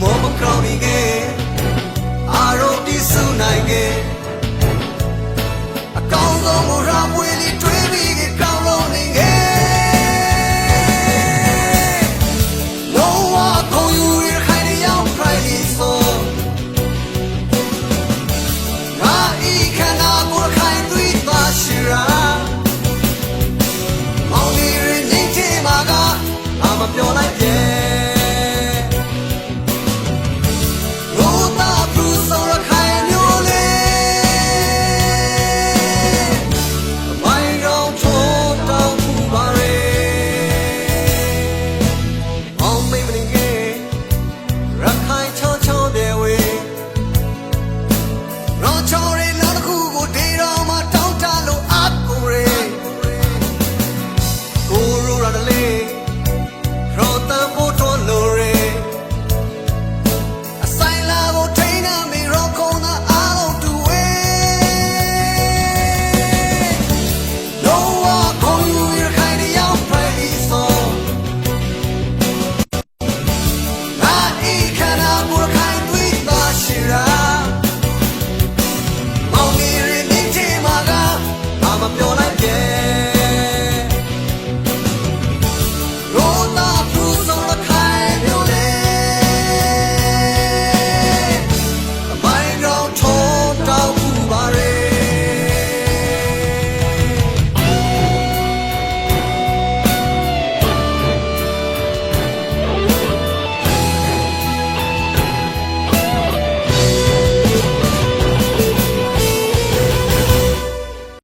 မောမကောင်းနေခဲ့အာရုံတည်ဆူနိုင်ခဲ့အကောင်းဆုံးမရာပွေလေးတွေးပြီးကောင်းလို့နေခဲ့ No one call you in hiding your pride is so ငါဤခန္ဓာကိုယ်ခိုင်သွေးသားရှိရာ မောင်လေးရင်းချင်းမှာကငါမပြောလိုက်ပြန် nota